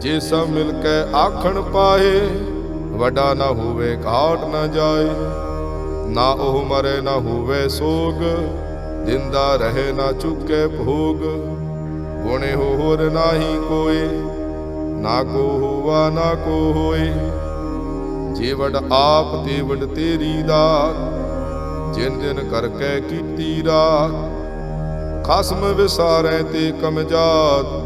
ਜੇ ਸਭ ਮਿਲ ਕੇ ਆਖਣ ਪਾਏ, ਵੱਡਾ ਨਾ ਹੋਵੇ ਘਾਟ ਨਾ ਜਾਏ। ਨਾ ਉਹ ਮਰੇ, ਨਾ ਹੋਵੇ ਸੋਗ, ਜਿੰਦਾ ਰਹੇ, ਨਾ ਚੁੱਕੇ ਭੋਗ। ਗੁਣੇ ਹੋਰ ਨਾਹੀ ਕੋਏ, ਨਾ ਕੋ ਹੋਵਾ, ਨਾ ਕੋ ਹੋਏ। ਜੀਵੜ ਆਪ ਤੇ ਵਡ ਤੇਰੀ ਦਾਤ ਜਿਨ ਦਿਨ ਕਰਕੇ ਕੀਤੀ ਰਾਤ ਖਸਮ ਵਿਸਾਰੈ ਤੇ ਕਮਜਾਤ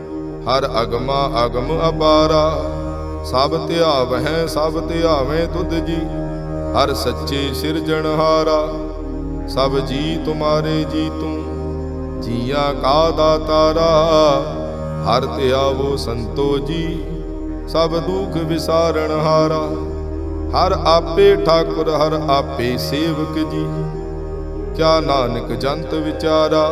ਹਰ ਅਗਮਾ ਅਗਮ ਅਪਾਰਾ, ਸਭ ਧਿਆਵਹਿ, ਸਭ ਧਿਆਵੇਂ ਤੁਧ ਜੀ। ਹਰ ਸੱਚੇ ਸਿਰਜਣਹਾਰਾ ਸਭ ਜੀ ਤੁਮਾਰੇ ਜੀ ਤੂੰ ਜੀਆਂ ਕਾ ਦਾਤਾਰਾ ਹਰ ਧਿਆਵੋ ਸੰਤੋ ਜੀ। ਸਭ ਦੁਖ ਵਿਸਾਰਣਹਾਰਾ ਹਰ ਆਪੇ ਠਾਕੁਰ, ਹਰ ਆਪੇ ਸੇਵਕ ਜੀ। ਕਿਆ ਨਾਨਕ ਜੰਤ ਵਿਚਾਰਾ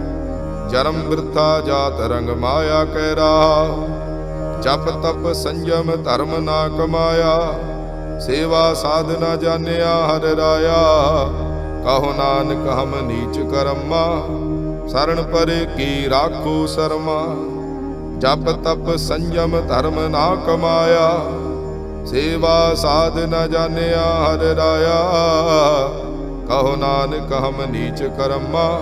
ਜਨਮ ਬਿਰਥਾ ਜਾਤ ਰੰਗ ਮਾਇਆ ਕੈ ਰਾ ਜਪ ਤਪ ਸੰਜਮ ਧਰਮ ਨਾ ਕਮਾਇਆ। ਸੇਵਾ ਸਾਧਨਾ ਜਾਣਿਆ ਹਰ ਰਾਇਆ। ਕਹੋ ਨਾਨਕ ਹਮ ਨੀਚ ਕਰਮਾ। ਸਰਣ ਪਰੇ ਕੀ ਰਾਖੋ ਸਰਮਾ। ਜਪ ਤਪ ਸੰਜਮ ਧਰਮ ਨਾ ਕਮਾਇਆ। ਸੇਵਾ ਸਾਧ ਸਾਧਨਾ ਜਾਣਿਆ ਹਰ ਰਾਇਆ। ਕਹੋ ਨਾਨਕ ਹਮ ਨੀਚ ਕਰਮਾ।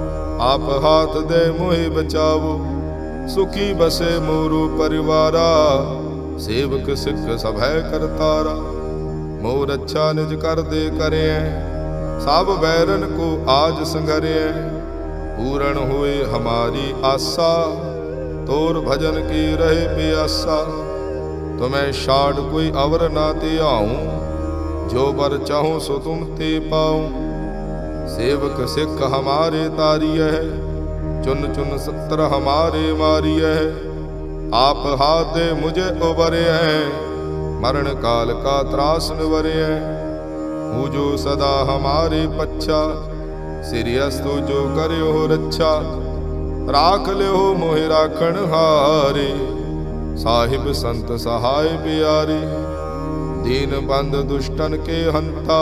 ਆਪ ਹਾਥ ਦੇ ਮੋਹਿ ਬਚਾਵੋ, ਸੁਖੀ ਬਸੇ ਮੋਰੂ ਪਰਿਵਾਰਾ, ਸੇਵਕ ਸਿੱਖ ਸਭੈ ਕਰਤਾਰਾ। ਮੋਰ ਅੱਛਾ ਨਿਜ ਕਰਦੇ ਕਰਿਐ, ਸਭ ਬੈਰਨ ਕੋ ਆਜ ਸੰਘਰਿਐ ਪੂਰਨ ਹੋਏ ਹਮਾਰੀ ਆਸਾ, ਤੋਰ ਭਜਨ ਕੀ ਰਹੇ ਪਿਆਸਾ। ਤੁਮੈ ਛਾੜ ਕੋਈ ਅਵਰ ਨਾ ਤੇ ਆਉ ਜੋ ਬਰ ਚਾਹੂ ਸੋ ਤੁਮ ਤੇ ਪਾਉ। सेवक सिख हमारे तारिय है, चुन चुन सत्र हमारे मारिय है। आप हाथ मुझे उबरे हैं, मरण काल का त्रास निवरे हैं। जो सदा हमारे पच्छा सिरियस्तु जो करे हो रच्छा। राख ले हो मोहि राखण हारे, साहिब संत सहाय प्यारे। दीन बंद दुष्टन के हंता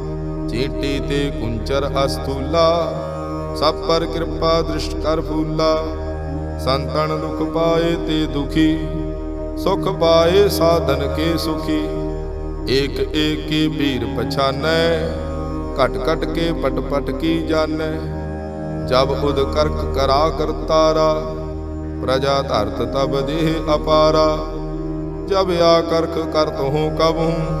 ਚੀਟੀ ਤੇ ਕੁੰਚਰ ਅਸਤੂਲਾ, ਸਭ ਪਰ ਕਿਰਪਾ ਦ੍ਰਿਸ਼ਟ ਕਰ ਫੂਲਾ। ਸੰਤਨ ਦੁਖ ਪਾਏ ਤੇ ਦੁਖੀ, ਸੁਖ ਪਾਏ ਸਾਧਨ ਕੇ ਸੁਖੀ। ਏਕ ਏਕੀ ਪੀਰ ਪਛਾਨੈ, ਘਟ ਘਟ ਕੇ ਪਟ ਪਟ ਕੀ ਜਾਣੈ। ਜਬ ਉਦ ਕਰਕ ਕਰਾ ਕਰਤਾਰਾ ਪ੍ਰਜਾ ਧਰਤ ਤਬ ਦੇਹ ਅਪਾਰਾ। ਜਬ ਆ ਕਰਕ ਕਰਤ ਹੂੰ ਕਬ ਹੂੰ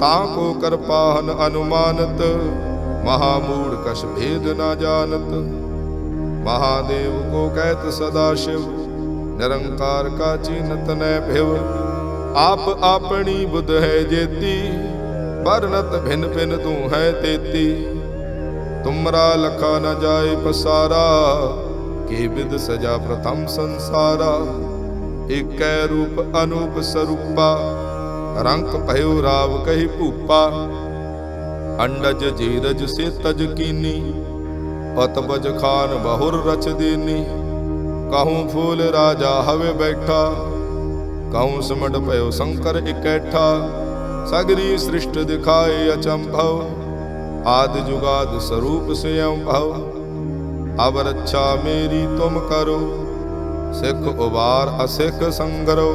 ਤਾਂ ਕੋ ਕਰਪਾਹਨ ਅਨੁਮਾਨਤ ਮਹਾ ਮੂੜ ਕਛ ਭੇਦ ਨਾ ਜਾਣਤ। ਮਹਾਦੇਵ ਕੋ ਕਹਿਤ ਸਦਾ ਸ਼ਿਵ, ਨਿਰੰਕਾਰ ਕਾ ਚੀਨਤ ਨੈ ਭਿਵ। ਆਪ ਆਪਣੀ ਬੁੱਧ ਹੈ ਜੇਤੀ ਵਰਨਤ ਭਿਨ ਭਿਨ ਤੂੰ ਹੈ ਤੇਤੀ। ਤੁਮਰਾ ਲਖਾ ਨ ਜਾਏ ਪਸਾਰਾ, ਕੇ ਵਿਦ ਸਜਾ ਪ੍ਰਥਮ ਸੰਸਾਰਾ। ਏਕੈ ਰੂਪ ਅਨੂਪ ਸਰੂਪਾ। ਰੰਕ ਭਇਓ ਰਾਵ ਕਹੀ ਭੂਪਾ। ਅੰਡਜ ਜੀਰਜ ਸੇ ਤਜ ਕੀਨੀ। ਪਤਬਜ ਖਾਨ ਬਹੁਰ ਰਚ ਦੇਨੀ। ਕਹੂੰ ਫੂਲ ਰਾਜਾ ਹਵੇ ਬੈਠਾ। ਕਹੂੰ ਸਮਟ ਭਇਓ ਸ਼ੰਕਰ ਇਕੈਠਾ। ਸਗਰੀ ਸ੍ਰਿਸ਼ਟ ਦਿਖਾਏ ਅਚੰਭਵ। ਆਦ ਜੁਗਾਦ ਸਰੂਪ ਸਿਯੰ ਭਵ ਅਬ ਰੱਛਾ ਮੇਰੀ ਤੁਮ ਕਰੋ। ਸਿੱਖ ਉਬਾਰ ਅਸਿੱਖ ਸੰਗਰੋ।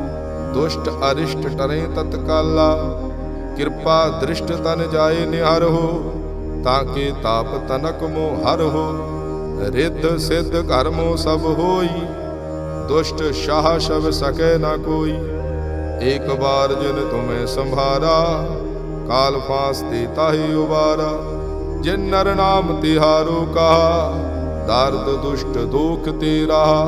ਦੁਸ਼ਟ ਅਰਿਸ਼ਟ ਟਰੇ ਤਤਕਾਲਾ ਕਿਰਪਾ ਦ੍ਰਿਸ਼ਟ ਤਨ ਜਾਏ ਨਿਹਰ ਹੋ, ਤਾਂ ਕੇ ਤਾਪ ਤਨਕ ਮੋ ਹਰ ਹੋ। ਰਿੱਧ ਸਿੱਧ ਕਰਮੋ ਸਭ ਹੋਈ, ਦੁਸ਼ਟ ਸ਼ਾਹ ਸ਼ਬ ਸਕੈ ਨਾ ਕੋਈ। ਇੱਕ ਬਾਰ ਜਿਨ ਤੁਮੇ ਸੰਭਾਰਾ, ਕਾਲ ਫਾਸ ਤੇ ਤਾਹੀ ਉਬਾਰਾ। ਜਿਨ ਨਰ ਨਾਮ ਤਿਹਾਰੋ ਕਹਾ, ਦਰਦ ਦੁਸ਼ਟ ਦੁਖ ਤੇਰਾ।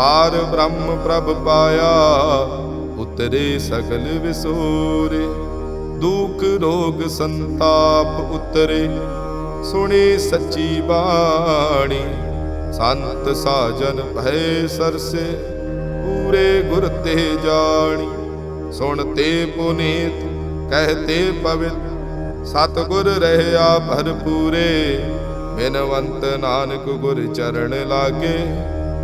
ਪਾਰ ਬ੍ਰਹਮ ਪ੍ਰਭ ਪਾਇਆ, ਉਤਰੇ ਸਗਲ ਵਿਸੂਰੇ। ਦੁਖ ਰੋਗ ਸੰਤਾਪ ਉਤਰੇ, ਸੁਣੀ ਸੱਚੀ ਬਾਣੀ। ਸੰਤ ਸਾਜਨ ਭੈ ਸਰਸੇ, ਪੂਰੇ ਗੁਰ ਤੇ ਜਾਣੀ। ਸੁਣ ਤੇ ਪੁਨੀਤ ਕਹਤੇ ਪਵਿੱਤ, ਸਤਿਗੁਰ ਰਹਿਆ ਭਰਪੂਰੇ। ਬਿਨਵੰਤ ਨਾਨਕ ਗੁਰ ਚਰਨ ਲਾਗੇ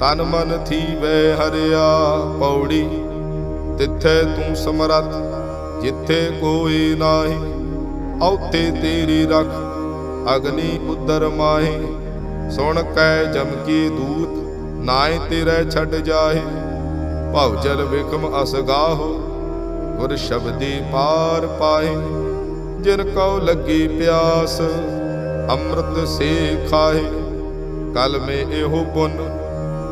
ਤਨ ਮਨ ਥੀਵੇ ਹਰਿਆ ਪੌੜੀ, ਤਿੱਥੇ ਤੂੰ ਸਮਰੱਥ, ਜਿੱਥੇ ਕੋਈ ਨਾਹੀ, ਔਥੇ ਤੇਰੀ ਰਖ, ਅਗਨੀ ਉਦਰ ਮਾਹੀ। ਸੁਣ ਕੈ ਜਮਕੀ ਦੂਤ ਨਾਏ ਤੇਰੇ ਛੱਡ ਜਾਹੇ। ਭਵ ਜਲ ਵਿਖਮ ਅਸਗਾਹੋ ਗੁਰ ਸ਼ਬਦੀ ਪਾਰ ਪਾਏ ਜਿਨ ਕਉ ਲੱਗੀ ਪਿਆਸ, ਅੰਮ੍ਰਿਤ ਸੇ ਖਾਏ ਕਲ ਮੇ ਇਹੋ ਪੁੰਨ